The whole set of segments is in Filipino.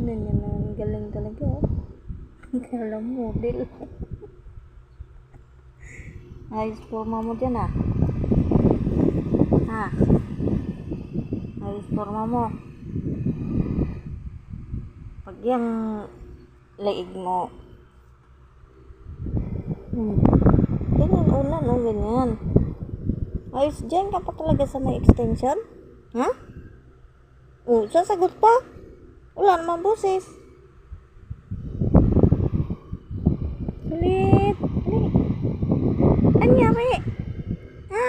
Ano yun, ang galing talaga oh. Kala mo, model. Ayos forma mo dyan ah. Ha? Ayos forma mo. Pag yung laig mo. Hmm. Ganyan ulan, no? Ganyan. Ayos dyan ka pa talaga sa may extension? Ha? Oh, sasagot pa? Wala naman boses. Ulit. Ulit. Anyari? Ha?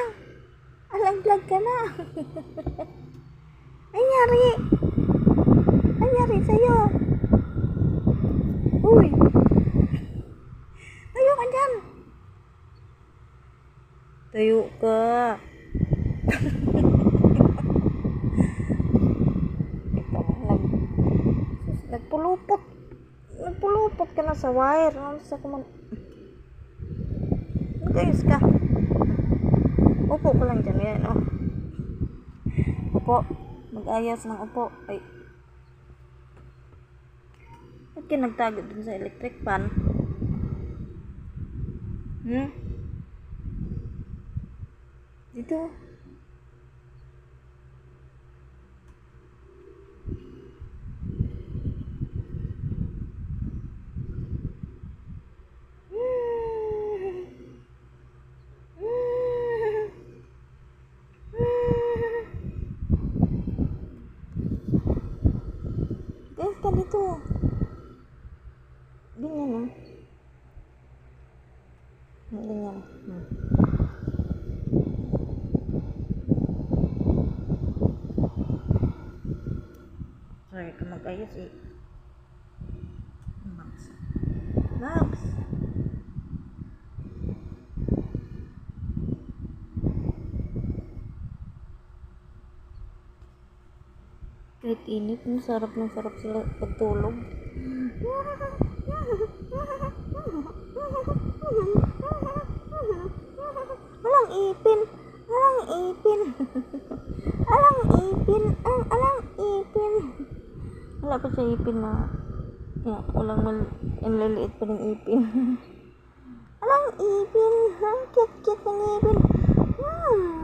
Alaglag ka na. Anyari? Anyari sa'yo? Uy. Tayo ka dyan. Tayo ka. Sa wire. Ano sa kuman... Guys ka. Upo ko lang dyan. Yan, oh. Upo. Mag-ayos ng upo. Ay. Ba't ka nagtago dun sa electric fan? Hmm? Dito. Dito. Ganyan ah. Ganyan. Hmm. Sorry ka mag-ayos eh. Max. Max! Kahit init, masarap ng sarap sila pagtulog. Alang ipin! Alang ipin! Alang ipin! Ang alang ipin! Wala pa siya ipin na yeah, walang mal ang liliit pa ng ipin. alang ipin! Ang cute-cute ng ipin! Hmm.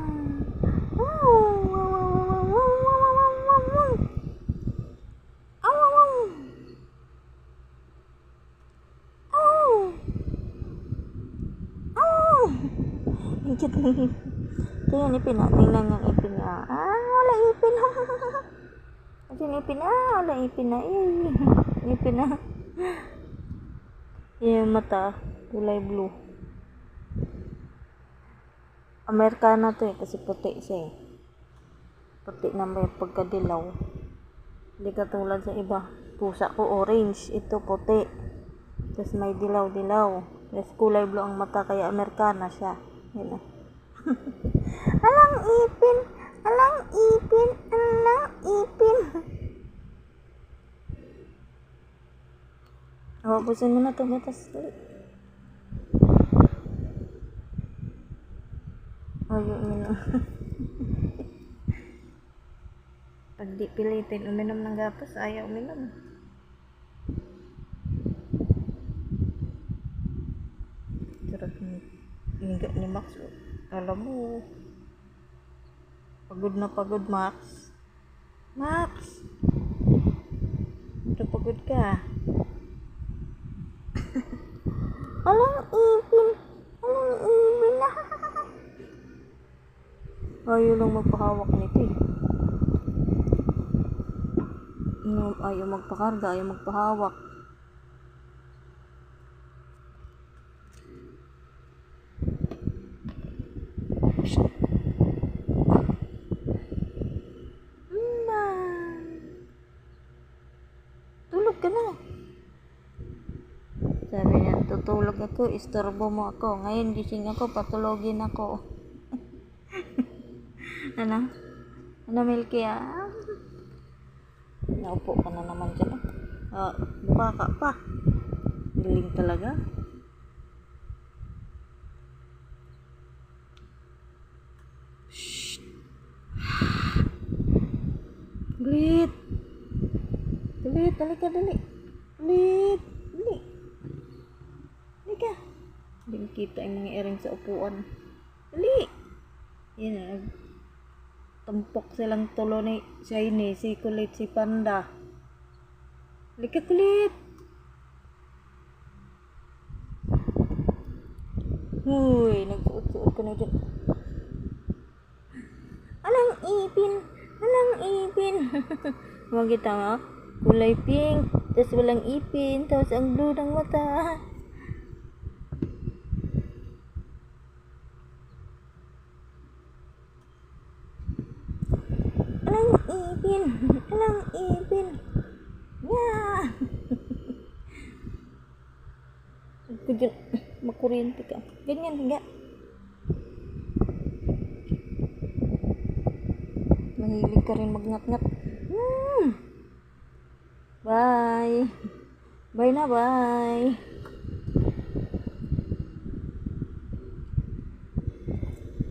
Ang cute ng ipin. Ito yung ipin ah. Tingnan yung ipin niya. Ah, wala ipin. Kasi yung ipin ah, wala ipin na. Eh, ipin na. Yung mata, kulay blue. Amerikana to eh, kasi puti siya eh. Puti na may pagkadilaw. Hindi katulad sa iba. Pusa ko orange, ito puti. Tapos may dilaw-dilaw. Tapos kulay blue ang mata, kaya Amerikana siya. Eh. alang ipin! Alang ipin! Alang ipin! Hawapusin mo na ito, butas. Dali. Ayaw uminom. Pag di pilitin uminom ng gatas, ayaw uminom. Sarap ni Inga ni Max. Alam mo, pagod na pagod, Max. Max! Ito pagod ka. Alang ipin! Alang ipin na! Ayaw lang magpahawak nito eh. Ayaw magpakarga, ayaw magpahawak. Ma! Tulog ka na. Sabi niya, ako, istorbo mo ako. Ngayon gising ako, patulogin ako. ano? Ano, Milky, ah? Naupo ka na naman dyan, ah. Ah, buka ka pa. Galing talaga. Shh. Glit. Tulog Kulit, dali ka, dali. Kulit, dali. Dali ka. Hindi makita yung mga earring sa upuan. Dali. Yan na. Tumpok silang tulo ni Shiny, si Kulit, si Panda. Dali ka, Kulit. Huy, nagsuot-suot ka na dyan. Alang ipin, alang ipin. Huwag kita nga, kulay pink, tapos walang ipin, tapos ang blue ng mata. Dyan, makuryente ka. Ganyan, higa. Mahilig ka rin magngat-ngat. Hmm. Bye. Bye na, bye.